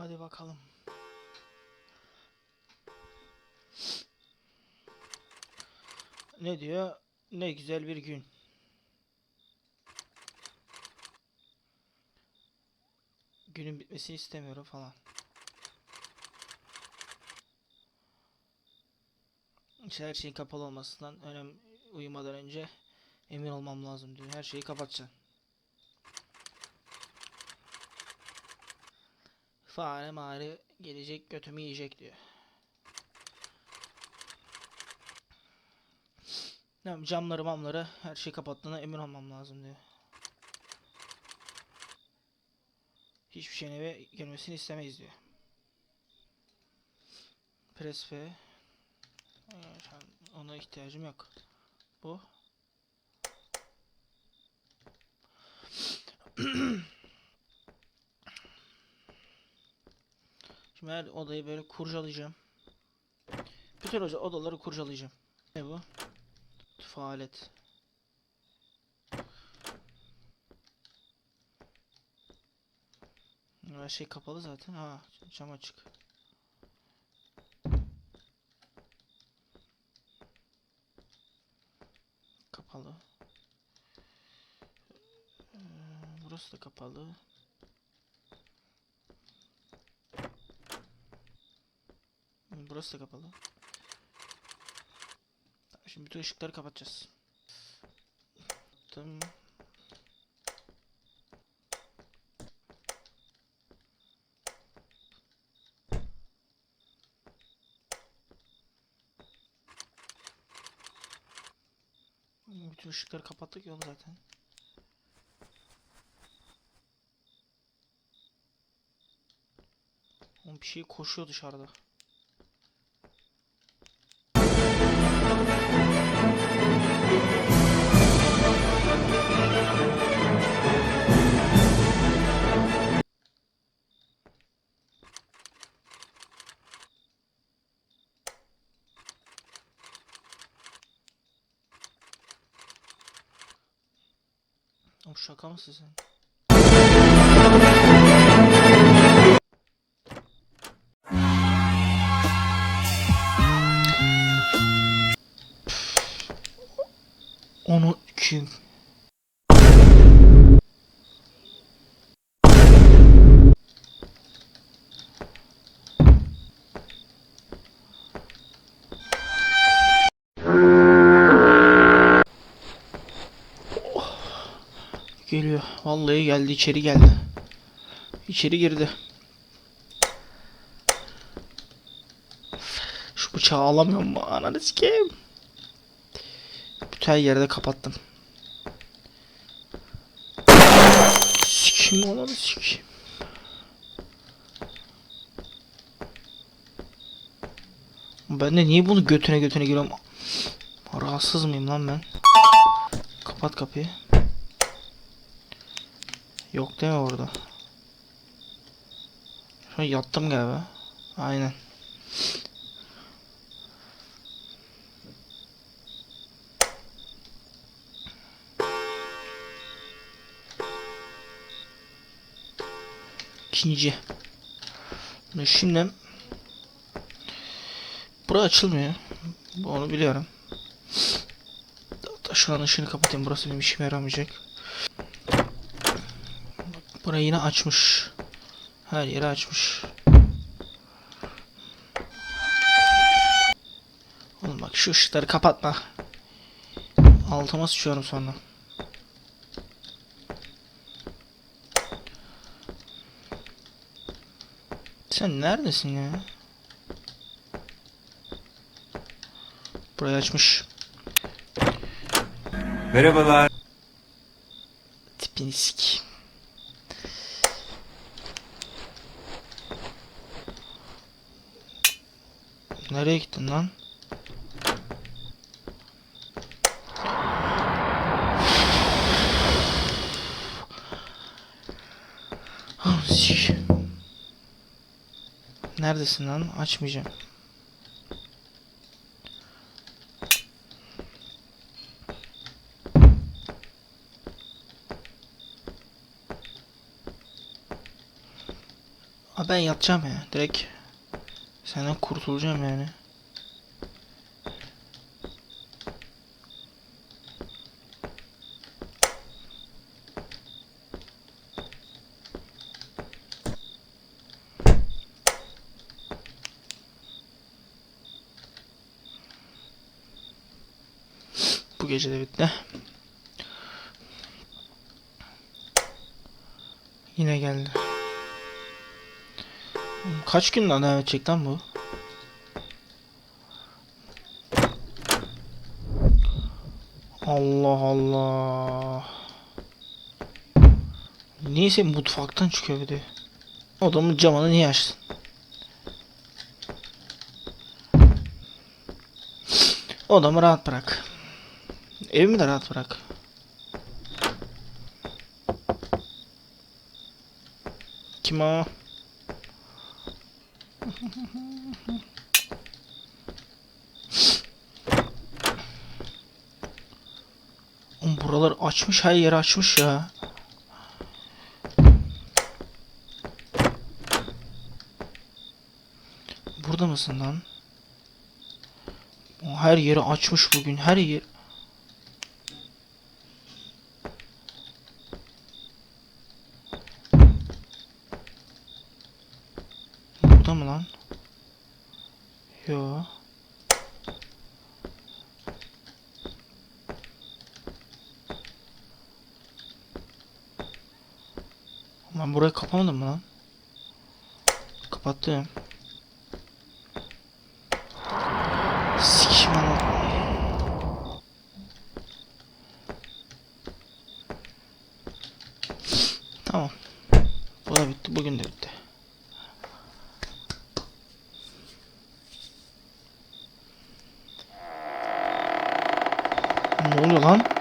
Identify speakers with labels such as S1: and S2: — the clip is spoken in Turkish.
S1: Hadi bakalım. Ne diyor? Ne güzel bir gün. Günün bitmesini istemiyorum falan. Her şeyin kapalı olmasından önem uyumadan önce emin olmam lazım diyor. Her şeyi kapatacaksın. Fare mare gelecek götümü yiyecek diyor. Tamam camları mamları her şeyi kapattığına emin olmam lazım diyor. Hiçbir şeyin eve girmesini istemeyiz diyor. An Ona ihtiyacım yok. Bu. her odayı böyle kurcalayacağım. Bütün oda- odaları kurcalayacağım. Ne bu? Tuvalet. Her şey kapalı zaten. Ha, cam açık. Kapalı. Ee, burası da kapalı. Burası da kapalı. Şimdi bütün ışıkları kapatacağız. Tamam. Bütün ışıkları kapattık ya oğlum zaten. Oğlum bir şey koşuyor dışarıda. Oğlum şaka mısın sen? Onu kim? Geliyor. Vallahi geldi içeri geldi. İçeri girdi. Şu bıçağı alamıyorum mu? Ananı sikeyim. Bütün yerde kapattım. Sikeyim ananı sikeyim. Ben de niye bunu götüne götüne giriyorum? Rahatsız mıyım lan ben? Kapat kapıyı. Yok değil mi orada? Şu yattım galiba. Aynen. İkinci. Şimdi Bura açılmıyor. Onu biliyorum. Hatta şu an ışığını kapatayım. Burası benim işime yaramayacak. Burayı yine açmış. Her yeri açmış. Oğlum bak şu ışıkları kapatma. Altıma sıçıyorum sonra. Sen neredesin ya? Burayı açmış.
S2: Merhabalar.
S1: Tipini sikeyim. Nereye gittin lan? Ah. Neredesin lan? Açmayacağım. Ben yatacağım ya. Direkt senden kurtulacağım yani. Bu gece de bitti. Yine geldi. Kaç gün devam edecek lan bu? Allah Allah. Niyeyse mutfaktan çıkıyor bir de. Odamın camını niye açtın? Odamı rahat bırak. Evimi de rahat bırak. Kim o? Oğlum buralar açmış her yeri açmış ya. Burada mısın lan? Her yeri açmış bugün her yer. Burada mı lan? Yo. Ben burayı kapamadım mı lan? Kapattım. Ne oluyor lan?